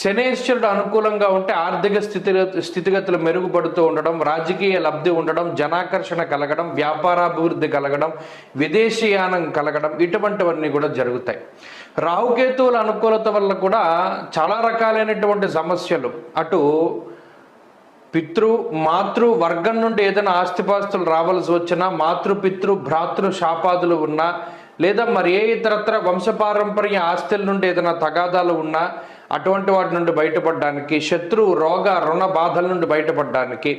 శనేశ్వరుడు అనుకూలంగా ఉంటే ఆర్థిక స్థితి స్థితిగతులు మెరుగుపడుతూ ఉండడం రాజకీయ లబ్ధి ఉండడం జనాకర్షణ కలగడం వ్యాపారాభివృద్ధి కలగడం విదేశీయానం కలగడం ఇటువంటివన్నీ కూడా జరుగుతాయి. రాహుకేతువుల అనుకూలత వల్ల కూడా చాలా రకాలైనటువంటి సమస్యలు. అటు పితృ మాతృ వర్గం నుండి ఏదైనా ఆస్తిపాస్తులు రావాల్సి వచ్చినా మాతృ పితృ భ్రాతృ శాపాదులు ఉన్నా లేదా మరి ఏ ఇతరత్ర వంశపారంపర్య ఆస్తుల నుండి ఏదైనా తగాదాలు ఉన్నా అటువంటి వాటి నుండి బయటపడడానికి శత్రువు రోగ రుణ బాధల నుండి బయటపడడానికి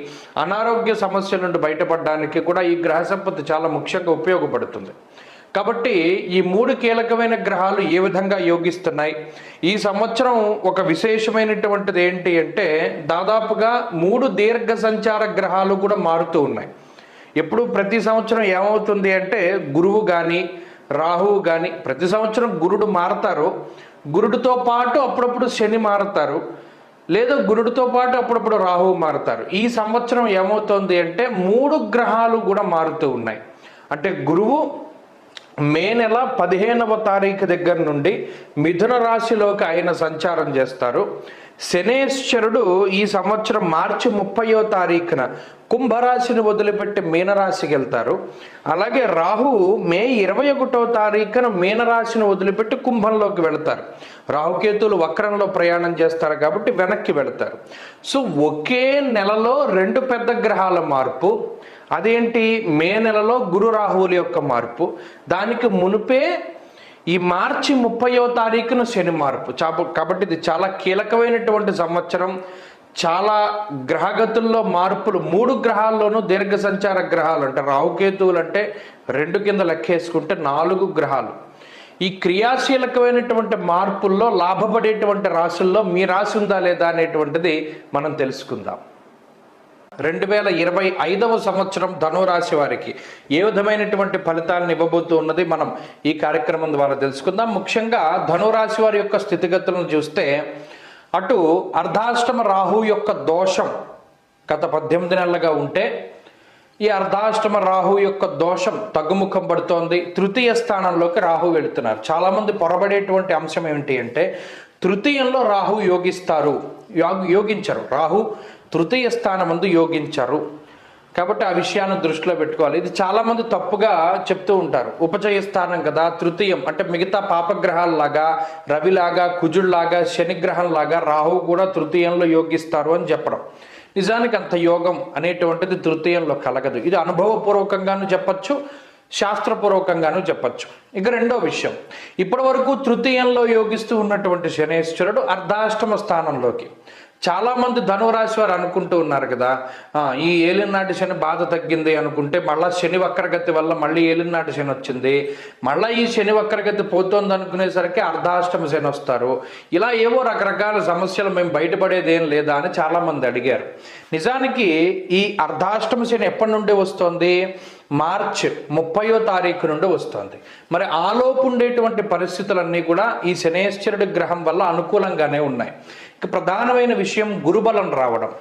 అనారోగ్య సమస్యల నుండి బయటపడడానికి కూడా ఈ గ్రహ సంపత్తి చాలా ముఖ్యంగా ఉపయోగపడుతుంది. కాబట్టి ఈ మూడు కీలకమైన గ్రహాలు ఏ విధంగా యోగిస్తున్నాయి? ఈ సంవత్సరం ఒక విశేషమైనటువంటిది ఏంటి అంటే దాదాపుగా మూడు దీర్ఘ సంచార గ్రహాలు కూడా మారుతూ ఉన్నాయి. ఎప్పుడు ప్రతి సంవత్సరం ఏమవుతుంది అంటే గురువు కానీ రాహువు కానీ ప్రతి సంవత్సరం గురుడు మారతారు. గురుడితో పాటు అప్పుడప్పుడు శని మారతారు. లేదా గురుడితో పాటు అప్పుడప్పుడు రాహువు మారుతారు. ఈ సంవత్సరం ఏమవుతుంది అంటే మూడు గ్రహాలు కూడా మారుతూ ఉన్నాయి. అంటే గురువు మే నెల పదిహేనవ తారీఖు దగ్గర నుండి మిథున రాశిలోకి ఆయన సంచారం చేస్తారు. శనేశ్వరుడు ఈ సంవత్సరం మార్చి ముప్పయో తారీఖున కుంభరాశిని వదిలిపెట్టి మీనరాశికి వెళ్తారు. అలాగే రాహు మే ఇరవై ఒకటో తారీఖున మీనరాశిని వదిలిపెట్టి కుంభంలోకి వెళతారు. రాహుకేతులు వక్రంలో ప్రయాణం చేస్తారు కాబట్టి వెనక్కి వెళతారు. సో ఒకే నెలలో రెండు పెద్ద గ్రహాల మార్పు అదేంటి? మే నెలలో గురు రాహువుల యొక్క మార్పు. దానికి మునిపే ఈ మార్చి ముప్పయో తారీఖున శని మార్పు. చాప కాబట్టి ఇది చాలా కీలకమైనటువంటి సంవత్సరం. చాలా గ్రహగతుల్లో మార్పులు మూడు గ్రహాల్లోనూ దీర్ఘ సంచార గ్రహాలు అంటే రాహుకేతువులు అంటే రెండు కింద లెక్కేసుకుంటే నాలుగు గ్రహాలు. ఈ క్రియాశీలకమైనటువంటి మార్పుల్లో లాభపడేటువంటి రాశుల్లో మీ రాశి ఉందా లేదా అనేటువంటిది మనం తెలుసుకుందాం. రెండు వేల ఇరవై ఐదవ సంవత్సరం ధనురాశి వారికి ఏ విధమైనటువంటి ఫలితాలను ఇవ్వబోతూ ఉన్నది మనం ఈ కార్యక్రమం ద్వారా తెలుసుకుందాం. ముఖ్యంగా ధనురాశి వారి యొక్క స్థితిగతులను చూస్తే అటు అర్ధాష్టమ రాహు యొక్క దోషం గత పద్దెనిమిది నెలలుగా ఉంటే ఈ అర్ధాష్టమ రాహు యొక్క దోషం తగ్గుముఖం పడుతోంది. తృతీయ స్థానంలోకి రాహు వెళుతున్నారు. చాలామంది పొరబడేటువంటి అంశం ఏమిటి అంటే తృతీయంలో రాహు యోగిస్తారు యోగించరు. రాహు తృతీయ స్థానమందు యోగించరు. కాబట్టి ఆ విషయాన్ని దృష్టిలో పెట్టుకోవాలి. ఇది చాలామంది తప్పుగా చెప్తూ ఉంటారు. ఉపచయ స్థానం కదా తృతీయం. అంటే మిగతా పాపగ్రహాలలాగా రవిలాగా కుజుళ్ళాగా శనిగ్రహంలాగా రాహువు కూడా తృతీయంలో యోగిస్తారు అని చెప్పడం. నిజానికి అంత యోగం అనేటువంటిది తృతీయంలో కలగదు. ఇది అనుభవపూర్వకంగాను చెప్పచ్చు శాస్త్రపూర్వకంగాను చెప్పచ్చు. ఇక రెండో విషయం. ఇప్పటి వరకు తృతీయంలో యోగిస్తూ ఉన్నటువంటి శనేశ్వరుడు అర్ధాష్టమ స్థానంలోకి. చాలామంది ధనురాశి వారు అనుకుంటూ ఉన్నారు కదా. ఈ ఏలినాటి శని బాధ తగ్గింది అనుకుంటే మళ్ళీ శని వక్రగతి వల్ల మళ్ళీ ఏలినాటి శని వచ్చింది. మళ్ళీ ఈ శని వక్రగతి పోతోంది అనుకునేసరికి అర్ధాష్టమ శని వస్తారు. ఇలా ఏవో రకరకాల సమస్యలు మేము బయటపడేది ఏం లేదా అని చాలామంది అడిగారు. నిజానికి ఈ అర్ధాష్టమ శని ఎప్పటి నుండి వస్తుంది? మార్చ్ ముప్పయో తారీఖు నుండి వస్తుంది. మరి ఆలోపు ఉండేటువంటి పరిస్థితులన్నీ కూడా ఈ శనేశ్వరుడి గ్రహం వల్ల అనుకూలంగానే ఉన్నాయి. ప్రధానమైన విషయం గురుబలం రావడం.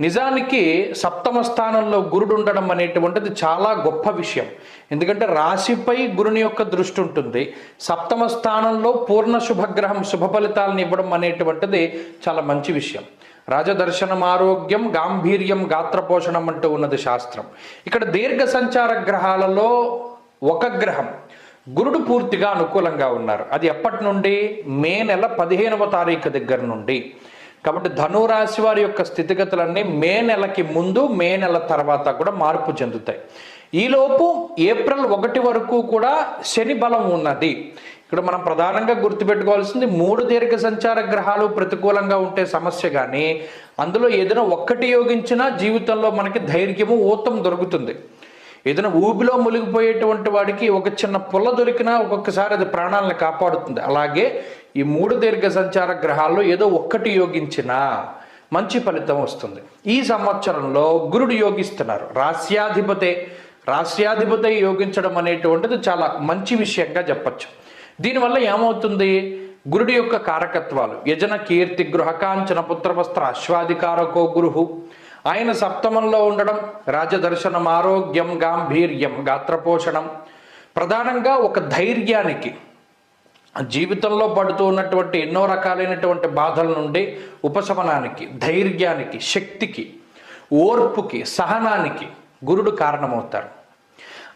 నిజానికి సప్తమ స్థానంలో గురుడు ఉండడం అనేటువంటిది చాలా గొప్ప విషయం. ఎందుకంటే రాశిపై గురుని యొక్క దృష్టి ఉంటుంది. సప్తమ స్థానంలో పూర్ణ శుభగ్రహం శుభ ఫలితాలను ఇవ్వడం అనేటువంటిది చాలా మంచి విషయం. రాజదర్శనం ఆరోగ్యం గాంభీర్యం గాత్రపోషణం అంటూ ఉన్నది శాస్త్రం. ఇక్కడ దీర్ఘ సంచార గ్రహాలలో ఒక గ్రహం గురుడు పూర్తిగా అనుకూలంగా ఉన్నారు. అది ఎప్పటి నుండి? మే నెల పదిహేనవ తారీఖు దగ్గర నుండి. కాబట్టి ధనురాశి వారి యొక్క స్థితిగతులన్నీ మే నెలకి ముందు మే నెల తర్వాత కూడా మార్పు చెందుతాయి. ఈలోపు ఏప్రిల్ ఒకటి వరకు కూడా శని బలం ఉన్నది. ఇక్కడ మనం ప్రధానంగా గుర్తుపెట్టుకోవాల్సింది మూడు దీర్ఘ సంచార గ్రహాలు ప్రతికూలంగా ఉంటే సమస్య కానీ అందులో ఏదైనా ఒక్కటి యోగించినా జీవితంలో మనకి ధైర్యము ఊతం దొరుకుతుంది. ఏదైనా ఊబిలో మునిగిపోయేటువంటి వాడికి ఒక చిన్న పుల్ల దొరికినా ఒక్కొక్కసారి అది ప్రాణాలను కాపాడుతుంది. అలాగే ఈ మూడు దీర్ఘ సంచార గ్రహాల్లో ఏదో ఒక్కటి యోగించినా మంచి ఫలితం వస్తుంది. ఈ సంవత్సరంలో గురుడు యోగిస్తున్నారు. రాస్యాధిపతే రాస్యాధిపతి యోగించడం అనేటువంటిది చాలా మంచి విషయంగా చెప్పచ్చు. దీనివల్ల ఏమవుతుంది? గురుడి యొక్క కారకత్వాలు. యజన కీర్తి గృహకాంచన పుత్రవస్త్ర అశ్వాధికారకో గురుహు. ఆయన సప్తమంలో ఉండడం రాజదర్శనం ఆరోగ్యం గాంభీర్యం గాత్రపోషణం. ప్రధానంగా ఒక ధైర్యానికి జీవితంలో పడుతూ ఉన్నటువంటి ఎన్నో రకాలైనటువంటి బాధల నుండి ఉపశమనానికి ధైర్యానికి శక్తికి ఓర్పుకి సహనానికి గురుడు కారణమవుతారు.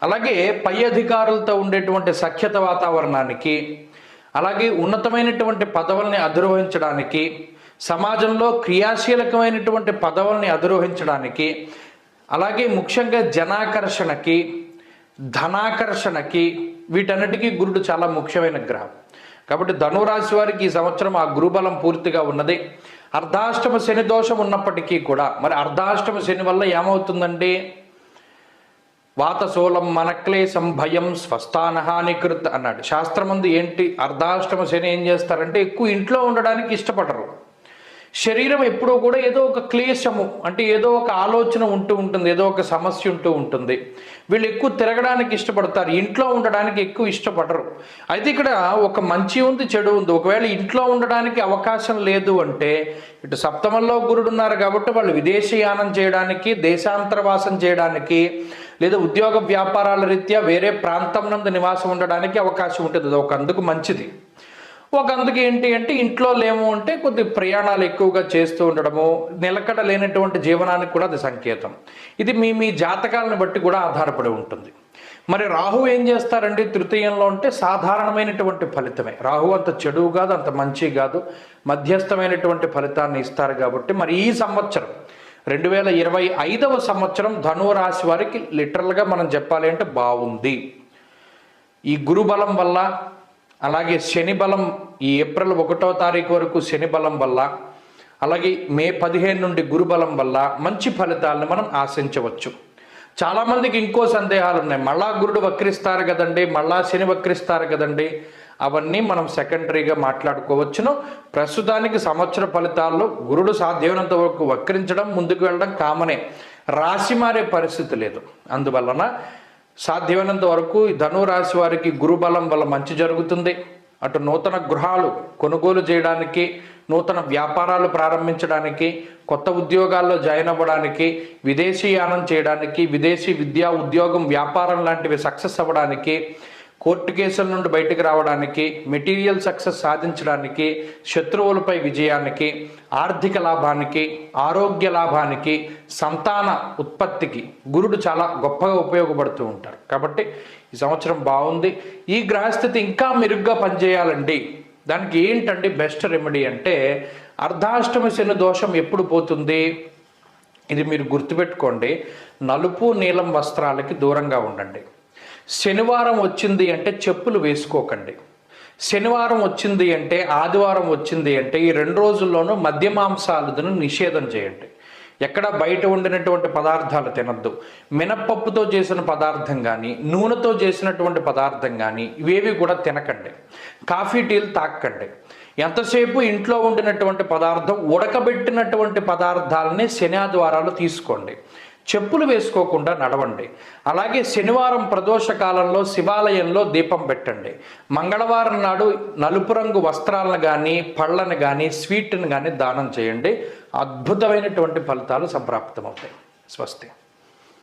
అలాగే పై అధికారులతో ఉండేటువంటి సఖ్యత వాతావరణానికి అలాగే ఉన్నతమైనటువంటి పదవుల్ని అధిరోహించడానికి సమాజంలో క్రియాశీలకమైనటువంటి పదవుల్ని అధిరోహించడానికి అలాగే ముఖ్యంగా జనాకర్షణకి ధనాకర్షణకి వీటన్నిటికీ గురుడు చాలా ముఖ్యమైన గ్రహం. కాబట్టి ధనురాశి వారికి ఈ సంవత్సరం ఆ గురుబలం పూర్తిగా ఉన్నది. అర్ధాష్టమ శని దోషం ఉన్నప్పటికీ కూడా మరి అర్ధాష్టమ శని వల్ల ఏమవుతుందండి? వాతశూలం మనక్లేశం భయం స్వస్థానహానికృత్ అన్నాడు. శాస్త్రమందు ఏంటి? అర్ధాష్టమ శని ఏం చేస్తారంటే ఎక్కువ ఇంట్లో ఉండడానికి ఇష్టపడరు. శరీరం ఎప్పుడూ కూడా ఏదో ఒక క్లేశము అంటే ఏదో ఒక ఆలోచన ఉంటూ ఉంటుంది ఏదో ఒక సమస్య ఉంటూ ఉంటుంది. వీళ్ళు ఎక్కువ తిరగడానికి ఇష్టపడతారు ఇంట్లో ఉండడానికి ఎక్కువ ఇష్టపడరు. అయితే ఇక్కడ ఒక మంచి ఉంది చెడు ఉంది. ఒకవేళ ఇంట్లో ఉండడానికి అవకాశం లేదు అంటే ఇటు సప్తమంలో గురుడు ఉన్నారు కాబట్టి వాళ్ళు విదేశీయానం చేయడానికి దేశాంతరవాసం చేయడానికి లేదా ఉద్యోగ వ్యాపారాల రీత్యా వేరే ప్రాంతం నందు నివాసం ఉండడానికి అవకాశం ఉంటుంది. అది ఒక అందుకు మంచిది. ఒక అందుకు ఏంటి అంటే ఇంట్లో లేము అంటే కొద్ది ప్రయాణాలు ఎక్కువగా చేస్తూ ఉండడము నిలకడ లేనటువంటి జీవనానికి కూడా అది సంకేతం. ఇది మీ మీ జాతకాలను బట్టి కూడా ఆధారపడి ఉంటుంది. మరి రాహు ఏం చేస్తారండి? తృతీయంలో ఉంటే సాధారణమైనటువంటి ఫలితమే. రాహు అంత చెడు కాదు అంత మంచి కాదు. మధ్యస్థమైనటువంటి ఫలితాన్ని ఇస్తారు కాబట్టి మరి ఈ సంవత్సరం రెండు వేల ఇరవై ఐదవ సంవత్సరం ధనువు రాశి వారికి లిటరల్గా మనం చెప్పాలి అంటే బాగుంది. ఈ గురుబలం వల్ల అలాగే శని బలం ఈ ఏప్రిల్ ఒకటో తారీఖు వరకు శని బలం వల్ల అలాగే మే పదిహేను నుండి గురుబలం వల్ల మంచి ఫలితాలను మనం ఆశించవచ్చు. చాలామందికి ఇంకో సందేహాలు ఉన్నాయి. మళ్ళా గురుడు వక్రిస్తారు కదండి మళ్ళా శని వక్రిస్తారు కదండి అవన్నీ మనం సెకండరీగా మాట్లాడుకోవచ్చును. ప్రస్తుతానికి సంవత్సర ఫలితాల్లో గురుడు సాధ్యమైనంత వరకు వక్రించడం ముందుకు వెళ్ళడం కామనే. రాశి మారే పరిస్థితి లేదు. అందువలన సాధ్యమైనంత వరకు ధనురాశి వారికి గురుబలం వల్ల మంచి జరుగుతుంది. అటు నూతన గృహాలు కొనుగోలు చేయడానికి నూతన వ్యాపారాలు ప్రారంభించడానికి కొత్త ఉద్యోగాల్లో జాయిన్ అవ్వడానికి విదేశీయానం చేయడానికి విదేశీ విద్యా ఉద్యోగం వ్యాపారం లాంటివి సక్సెస్ అవ్వడానికి కోర్టు కేసుల నుండి బయటకు రావడానికి మెటీరియల్ సక్సెస్ సాధించడానికి శత్రువులపై విజయానికి ఆర్థిక లాభానికి ఆరోగ్య లాభానికి సంతాన ఉత్పత్తికి గురుడు చాలా గొప్పగా ఉపయోగపడుతూ ఉంటారు. కాబట్టి ఈ సంవత్సరం బాగుంది. ఈ గ్రహస్థితి ఇంకా మెరుగ్గా పనిచేయాలండి. దానికి ఏంటండి బెస్ట్ రెమెడీ అంటే అర్ధాష్టమ శని దోషం ఎప్పుడు పోతుంది? ఇది మీరు గుర్తుపెట్టుకోండి. నలుపు నీలం వస్త్రాలకి దూరంగా ఉండండి. శనివారం వచ్చింది అంటే చెప్పులు వేసుకోకండి. శనివారం వచ్చింది అంటే ఆదివారం వచ్చింది అంటే ఈ రెండు రోజుల్లోనూ మద్య మాంసాలను నిషేధం చేయండి. ఎక్కడ బయట వండినటువంటి పదార్థాలు తినద్దు. మినప్పప్పుతో చేసిన పదార్థం కానీ నూనెతో చేసినటువంటి పదార్థం కానీ ఇవేవి కూడా తినకండి. కాఫీ టీలు తాకండి. ఎంతసేపు ఇంట్లో ఉండినటువంటి పదార్థం ఉడకబెట్టినటువంటి పదార్థాలని శని ఆదివారాలు తీసుకోండి. చెప్పులు వేసుకోకుండా నడవండి. అలాగే శనివారం ప్రదోష కాలంలో శివాలయంలో దీపం పెట్టండి. మంగళవారం నాడు నలుపు రంగు వస్త్రాలను కానీ పళ్ళను కానీ స్వీట్ని కానీ దానం చేయండి. అద్భుతమైనటువంటి ఫలితాలు సంప్రాప్తమవుతాయి. స్వస్తి.